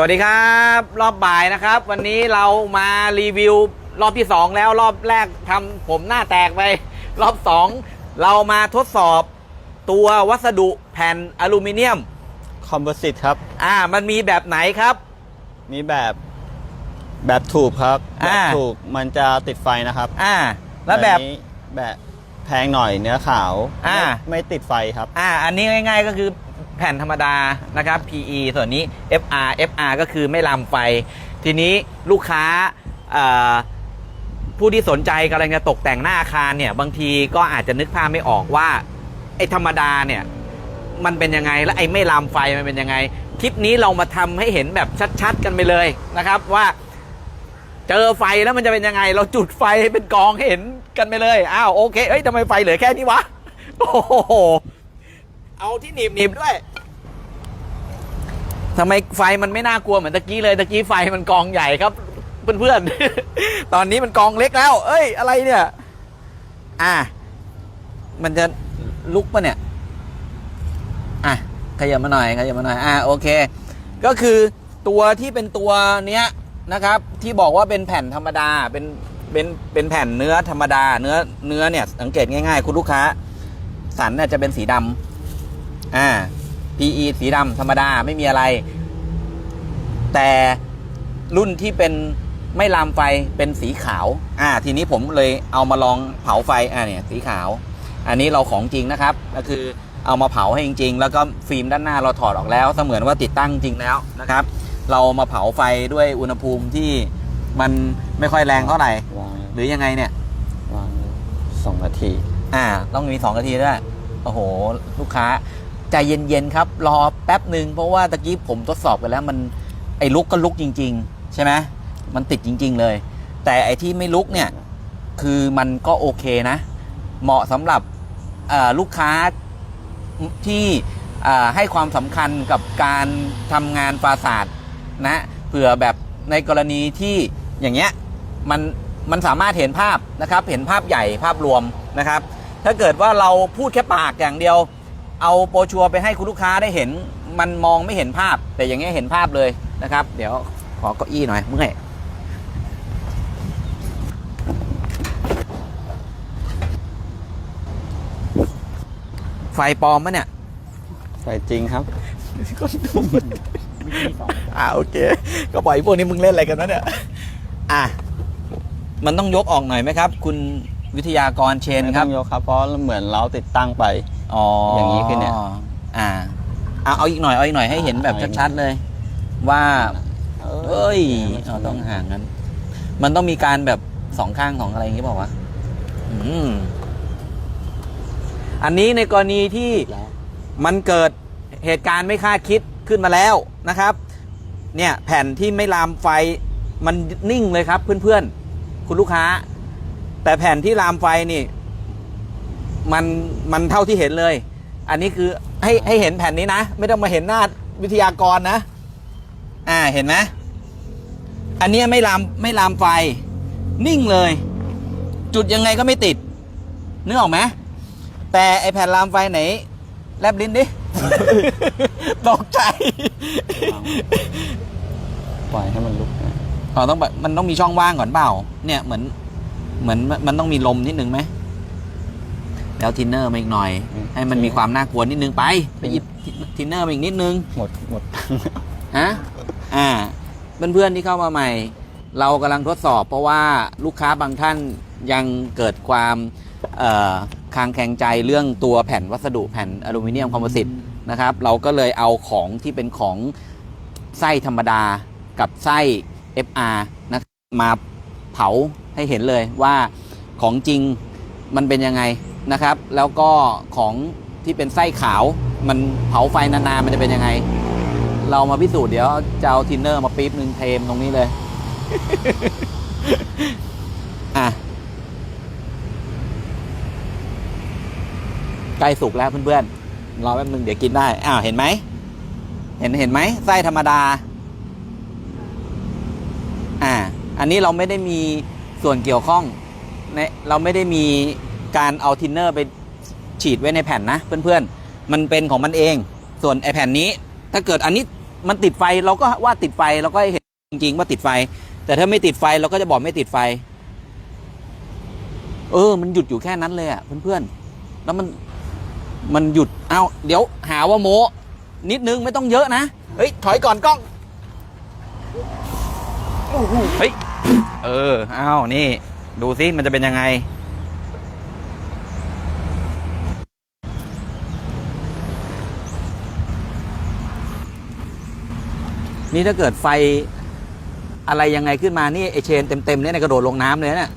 สวัสดีครับ รอบบ่ายนะครับ วันนี้เรามารีวิวรอบที่ 2 แล้วรอบแรกทำผมหน้าแตกไป รอบ 2 เรามาทดสอบตัววัสดุแผ่นอลูมิเนียมคอมโพสิตครับ อ่า มันมีแบบไหนครับ มีแบบแบบถูกครับ แบอ่าบถูกมันจะติดไฟนะครับ อ่า แล้วแบบนี้แบบแพงหน่อยเนื้อขาว อ่าไม่ไม่ติดไฟครับ อ่า อันนี้ง่าย ๆ ก็คือ แผ่นธรรมดานะครับ PE ส่วนนี้ FR FR ก็คือไม่ลามไฟ ทีนี้ลูกค้าผู้ที่สนใจกำลังจะตกแต่งหน้าอาคารเนี่ย บางทีก็อาจจะนึกภาพไม่ออกว่าไอ้ธรรมดาเนี่ย มันเป็นยังไงและไอ้ไม่ลามไฟมันเป็นยังไง คลิปนี้เรามาทำให้เห็นแบบชัดๆ กันไปเลยนะครับว่าเจอไฟแล้วมันจะเป็นยังไง เราจุดไฟให้เป็นกองให้เห็นกันไปเลย อ้าวโอเคเอ้ยทำไมไฟเหลือแค่นี้วะ โอ้โห เอาที่หนีบหนีบด้วยทำไมไฟมันไม่น่ากลัวเหมือนตะกี้เลยตะกี้ไฟมันกองใหญ่ครับ เพื่อนๆ ตอนนี้มันกองเล็กแล้ว เอ้ย อะไรเนี่ย อะ มันจะลุกปะเนี่ย อะ ขยับมาหน่อยขยับมาหน่อย อะ โอเค ก็คือตัวที่เป็นตัวเนี้ยนะครับ ที่บอกว่าเป็นแผ่นธรรมดา เป็น เป็น เป็นแผ่นเนื้อธรรมดา เนื้อ เนื้อเนี่ย สังเกตง่ายๆ คุณลูกค้า สันเนี่ยจะเป็นสีดำ อ่า PE สีดำธรรมดาไม่มีอะไร แต่รุ่นที่เป็นไม่ลามไฟเป็นสีขาว อ่า ทีนี้ผมเลยเอามาลองเผาไฟ อ่าเนี่ยสีขาว อันนี้เราของจริงนะครับ ก็คือเอามาเผาให้จริง ๆ แล้วก็ฟิล์มด้านหน้าเราถอดออกแล้ว เสมือนว่าติดตั้งจริงแล้วนะครับ เรามาเผาไฟด้วยอุณหภูมิที่มันไม่ค่อยแรงเท่าไหร่ วางหรือยังไงเนี่ย วางสองนาที อ่า ต้องมี2นาทีด้วย โอ้โห ลูกค้า ใจเย็นๆครับ รอแป๊บหนึ่งเพราะว่าตะกี้ผมทดสอบกันแล้วมันไอ้ลุกก็ลุกจริง ๆ ใช่ไหมมันติดจริง ๆ เลย แต่ไอ้ที่ไม่ลุกเนี่ยคือมันก็โอเคนะ เหมาะสำหรับลูกค้าที่ให้ความสำคัญกับการทำงานฟาสาดนะเผื่อแบบในกรณีที่อย่างเงี้ยมันมันสามารถเห็นภาพนะครับ เห็นภาพใหญ่ภาพรวมนะครับ ถ้าเกิดว่าเราพูดแค่ปากอย่างเดียว เอาโปรชัวร์ไปให้คุณลูกค้าได้เห็น มันมองไม่เห็นภาพ แต่อย่างเงี้ยเห็นภาพเลยนะครับ เดี๋ยวขอเก้าอี้หน่อยเมื่อยไฟปลอมมะเนี่ยไฟจริงครับก็ดูมันอ่าโอเค ก็ปล่อยพวกนี้มึงเล่นอะไรกันนะเนี่ย อะ มันต้องยกออกหน่อยไหมครับ คุณวิทยากรเชนไม่คต้รัอบ งยกครับเพราะเหมือนเราติดตั้งไป อ๋ออย่างนี้ขึ้นเนี่ย อ่าเอาเอาอีกหน่อยเอาอีกหน่อยให้เห็นแบบเอาอีกชัดๆเลย ว่าเอ้ยเอาต้องห่างกันมันต้องมีการแบบสองข้างของอะไรอย่างงี้เปล่าวะอืมอันนี้ในกรณีที่แล้วมันเกิดเหตุการณ์ไม่คาดคิดขึ้นมาแล้วนะครับ เนี่ยแผ่นที่ไม่ลามไฟมันนิ่งเลยครับเพื่อนๆ คุณลูกค้า แต่แผ่นที่ลามไฟนี่ มันมันเท่าที่เห็นเลย อันนี้คือให้ให้เห็นแผ่นนี้นะ ไม่ต้องมาเห็นหน้าวิทยากรนะ อ่าเห็นไหมอันเนี้ยไม่ลามไม่ลามไฟ นิ่งเลย จุดยังไงก็ไม่ติดนึกออกไหมแต่ไอแผ่นลามไฟไหน แลบลิ้นดิตกใจปล่อยให้มันลุกอ๋อต้องแบบมันต้องมีช่องว่างก่อนเปล่า เนี่ยเหมือนเหมือนมันต้องมีลมนิดนึงไหม แล้วทินเนอร์มาอีกหน่อย ให้มันมีความน่ากลัวนิดนึงไป ไปหยิบทินเนอร์มาอีกนิดนึง หมดหมดฮะอ่าเพื่อนๆที่เข้ามาใหม่ เรากำลังทดสอบเพราะว่าลูกค้าบางท่านยังเกิดความเอ่อคลางแคลงใจเรื่องตัวแผ่นวัสดุแผ่นอลูมิเนียมคอมโพสิตนะครับ เราก็เลยเอาของที่เป็นของไส้ธรรมดากับไส้ FR นะมาเผาให้เห็นเลยว่าของจริงมันเป็นยังไง นะครับ แล้วก็ของที่เป็นไส้ขาวมันเผาไฟนานๆมันจะเป็นยังไง เรามาพิสูจน์เดี๋ยวจะเอาทินเนอร์มาปี๊บหนึ่งเทมตรงนี้เลย อะใกล้สุกแล้วเพื่อนๆรอแป๊บนึงเดี๋ยวกินได้ อ้าวเห็นไหม เห็นเห็นไหมไส้ธรรมดา อ่า อันนี้เราไม่ได้มีส่วนเกี่ยวข้องในเราไม่ได้มี การเอาทินเนอร์ไปฉีดไว้ในแผ่นนะเพื่อนๆ มันเป็นของมันเอง ส่วนไอแผ่นนี้ ถ้าเกิดอันนี้มันติดไฟเราก็ว่าติดไฟเราก็เห็นจริงๆว่าติดไฟ แต่ถ้าไม่ติดไฟเราก็จะบอกไม่ติดไฟ เออ มันหยุดอยู่แค่นั้นเลยอะเพื่อนๆ แล้วมันมันหยุดเอาเดี๋ยวหาว่าโมนิดนึงไม่ต้องเยอะนะเฮ้ยถอยก่อนกล้องเฮ้ยเออเอานี่ ดูซิมันจะเป็นยังไง นี่ถ้าเกิดไฟอะไรยังไงขึ้นมานี่ไอเชนเต็มๆเนี่ยนะกระโดดลงน้ำเลยนะ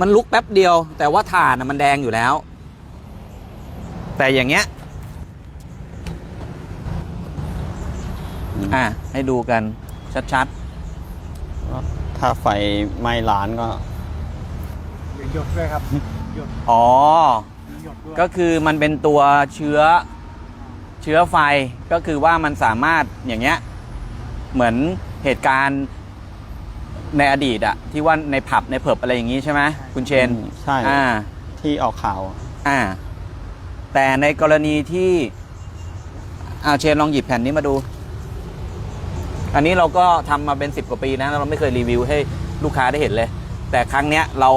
มันลุกแป๊บเดียว แต่ว่าถ่านน่ะมันแดงอยู่แล้ว แต่อย่างเงี้ยอะให้ดูกันชัดถ้าไฟไหม้ร้านก็เดี๋ยวหยดด้วยครับหยดๆอ๋อมีหยดด้วยก็คือมันเป็นตัวเชื้อเชื้อไฟก็คือว่ามันสามารถอย่างเงี้ย เหมือนเหตุการณ์ในอดีตอะที่ว่าในผับในเพิบอะไรอย่างงี้ใช่ไหมคุณเชนอืมใช่อ่า ที่ออกข่าว อ่า แต่ในกรณีที่อาเชนลองหยิบแผ่นนี้มาดู อันนี้เราก็ทำมาเป็นสิบกว่าปีนะ เราไม่เคยรีวิวให้ลูกค้าได้เห็นเลย แต่ครั้งเนี้ยเรา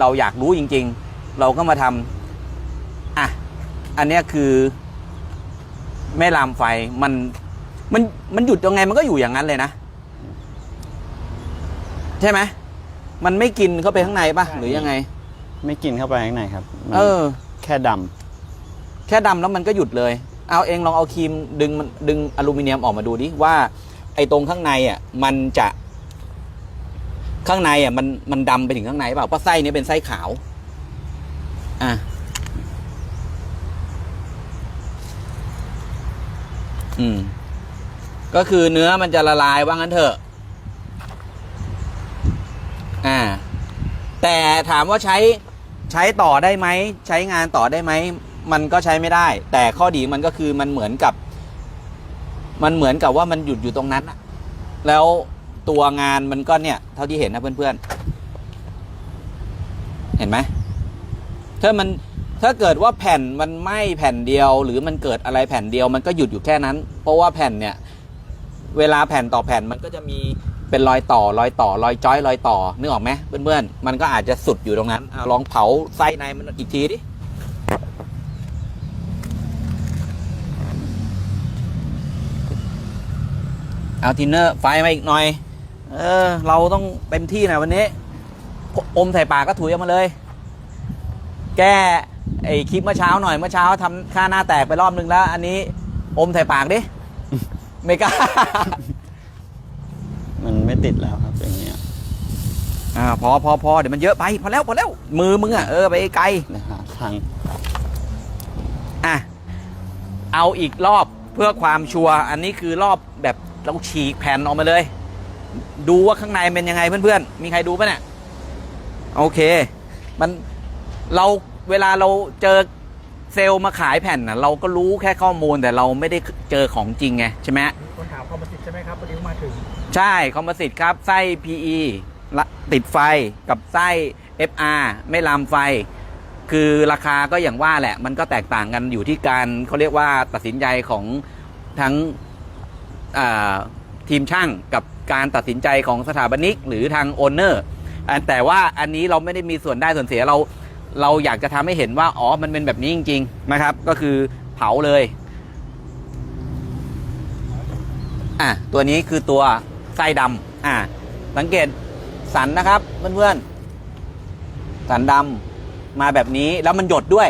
เราอยากรู้จริง ๆ เราก็มาทำอะ อันเนี้ยคือแม่ลามไฟมัน มันมันหยุดยังไงมันก็อยู่อย่างนั้นเลยนะ ใช่ไหมมันไม่กินเข้าไปข้างในปะหรือยังไง ไม่กินเข้าไปข้างในครับมันเออ แค่ดแค่ดำแล้วมันก็หยุดเลย เอาเองลองเอาครีมดึงมันดึงอลูมิเนียมออกมาดูดิว่า ไอ้ตรงข้างในอะมันจะ ข้างในอะมันมันดำไปถึงข้างในเปล่าเพราะไส้เนี้เป็นไส้ขาว อะ อืม ก็คือเนื้อมันจะละลายว่างั้นเถอะ อ่า แต่ถามว่าใช้ใช้ต่อได้ไหม ใช้งานต่อได้ไหม มันก็ใช้ไม่ได้ แต่ข้อดีมันก็คือมันเหมือนกับ มันเหมือนกับว่ามันหยุดอยู่ตรงนั้นะแล้วตัวงานมันก็เนี่ย เท่าที่เห็นนะเพื่อนๆ เห็นไหมถ้ามันถ้าเกิดว่าแผ่นมันไหม้แผ่นเดียว หรือมันเกิดอะไรแผ่นเดียวมันก็หยุดอยู่แค่นั้น เพราะว่าแผ่นเนี่ย เวลาแผ่นต่อแผ่นมันก็จะมีเป็นรอยต่อรอยต่อรอยจ้อยรอยต่อนึกออกไหมเพื่อนๆ มันก็อาจจะสุดอยู่ตรงนั้นเอาลองเผาไส้ในมันอีกทีดิเอาทินเนอร์ไฟมาอีกหน่อย เออ เราต้องเต็มที่นะวันนี้ อมใส่ปากก็ถุยออกมาเลย แก้ไอคลิปเมื่อเช้าหน่อยเมื่อเช้าทำค่าหน้าแตกไปรอบนึงแล้ว อันนี้ อมใส่ปากดิ ไม่กล้าำมันไม่ติดแล้วครับอย่างเงี้ยอ่าพอพอพอเดี๋ยวมันเยอะไปพอแล้วพอแล้วมือมึงอะเออไปไกลนะฮะทางอะเอาอีกรอบเพื่อความชัวร์อันนี้คือรอบแบบเราฉีกแผ่นออกมาเลย ดูว่าข้างในเป็นยังไงเพื่อนๆ มีใครดูปะเนี่ยโอเค มันเราเวลาเราเจอ เซลล์มาขายแผ่นนะเราก็รู้แค่ข้อมูลแต่เราไม่ได้เจอของจริงไงใช่ไหมมีคนถามคอมมิชใช่ไหมครับพอดีมาถึง ใช่คอมโพสิตครับไส้ PE ละติดไฟกับไส้ FR ไม่ลามไฟ คือราคาก็อย่างว่าแหละ มันก็แตกต่างกันอยู่ที่การเขาเรียกว่าตัดสินใจของทั้งอ่าทีมช่างกับการตัดสินใจของสถาปนิกหรือทางโอนเนอร์แต่ว่าอันนี้เราไม่ได้มีส่วนได้ส่วนเสียเรา เราอยากจะทำให้เห็นว่า อ๋อ มันเป็นแบบนี้จริง ๆ นะครับ ก็คือเผาเลย อะ ตัวนี้คือตัวไส้ดำอะ สังเกตสันนะครับ เพื่อนๆ สันดำมาแบบนี้แล้วมันหยดด้วย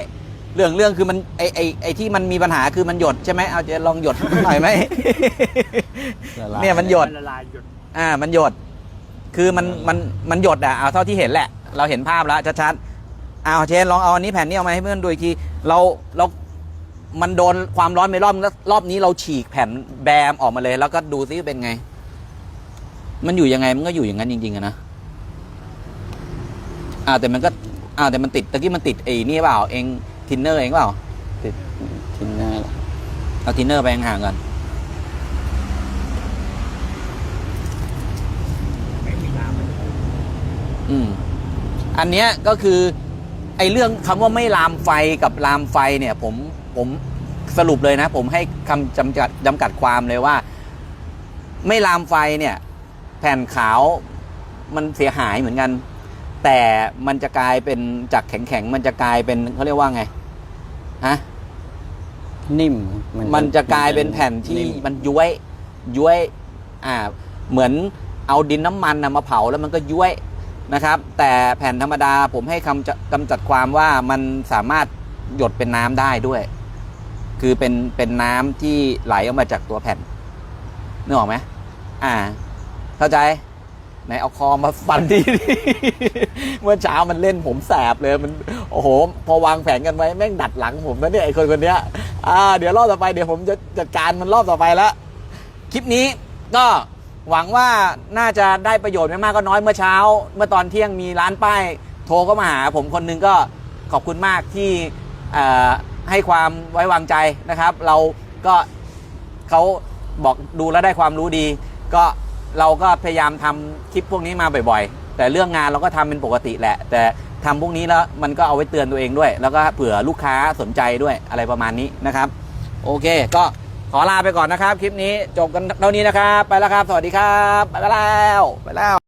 เรื่องเรื่องคือมันไอไอไอที่มันมีปัญหาคือมันหยดใช่ไหมเอาจะลองหยดหน่อยไหมละลายเนี่ยมันหยดละลายหยดอ่า มันหยด คือมันมันมันหยดอะเอาเท่าที่เห็นแหละ เราเห็นภาพแล้วชัดๆเอาเชนลองเอาอันนี้แผ่นนี้เอามาให้เพื่อนดูอีกทีเราเรา มันโดนความร้อนไปรอบนึงแล้วรอบนี้เราฉีกแผ่นแบมออกมาเลย แล้วก็ดูซิเป็นไง มันอยู่ยังไงมันก็อยู่อย่างนั้นจริงๆอะนะอ่าแต่มันก็อ่าแต่มันติดตะกี้มันติดไอ้นี่เปล่าเองทินเนอร์เองเปล่าติดทินเนอร์เหรอเอาทินเนอร์ไปห่างๆก่อนไม่มีน้ำเลยอืมอันเนี้ยก็คือ ไอ้เรื่องคำว่าไม่ลามไฟกับลามไฟเนี่ยผมผมสรุปเลยนะ ผมให้คำจำกัดจำกัดความเลยว่า ไม่ลามไฟเนี่ย แผ่นขาวมันเสียหายเหมือนกัน แต่มันจะกลายเป็นจากแข็งๆมันจะกลายเป็นเขาเรียกว่าไงฮะนิ่มมันจะกลายเป็นแผ่นที่มมันย้วยย้วย อ่า เหมือนเอาดินน้ำมันนะมาเผาแล้วมันก็ย้วย นะครับ แต่แผ่นธรรมดาผมให้คำจกำจัดความว่ามันสามารถหยดเป็นน้ำได้ด้วย คือเป็นเป็นน้ำที่ไหลออกมาจากตัวแผ่นนึกออกไหมอ่า เข้าใจไหนเอาคอมาฟันที่เมื่อเช้ามันเล่นผมแสบเลยมันโอ้โห พอวางแผนกันไว้แม่งดัดหลังผมนะเนี่ยไอคนคนเนี้ยอ่าเดี๋ยวรอบต่อไปเดี๋ยวผมจะจัดการมันรอบต่อไปแล้วคลิปนี้ก็ หวังว่าน่าจะได้ประโยชน์ไม่มากก็น้อยเมื่อเช้า เมื่อตอนเที่ยงมีร้านป้าย โทรเข้ามาหาผมคนหนึงก็ขอบคุณมากที่ให้ความไว้วางใจนะครับ เราก็เขาบอกดูแล้วได้ความรู้ดี ก็เราก็พยายามทำคลิปพวกนี้มาบ่อยๆ แต่เรื่องงานเราก็ทำเป็นปกติแหละ แต่ทำพวกนี้แล้วมันก็เอาไว้เตือนตัวเองด้วย แล้วก็เผื่อลูกค้าสนใจด้วยอะไรประมาณนี้นะครับ โอเคก็ ขอลาไปก่อนนะครับ คลิปนี้จบกันเท่านี้นะครับ ไปแล้วครับ สวัสดีครับ ไปแล้ว ไปแล้ว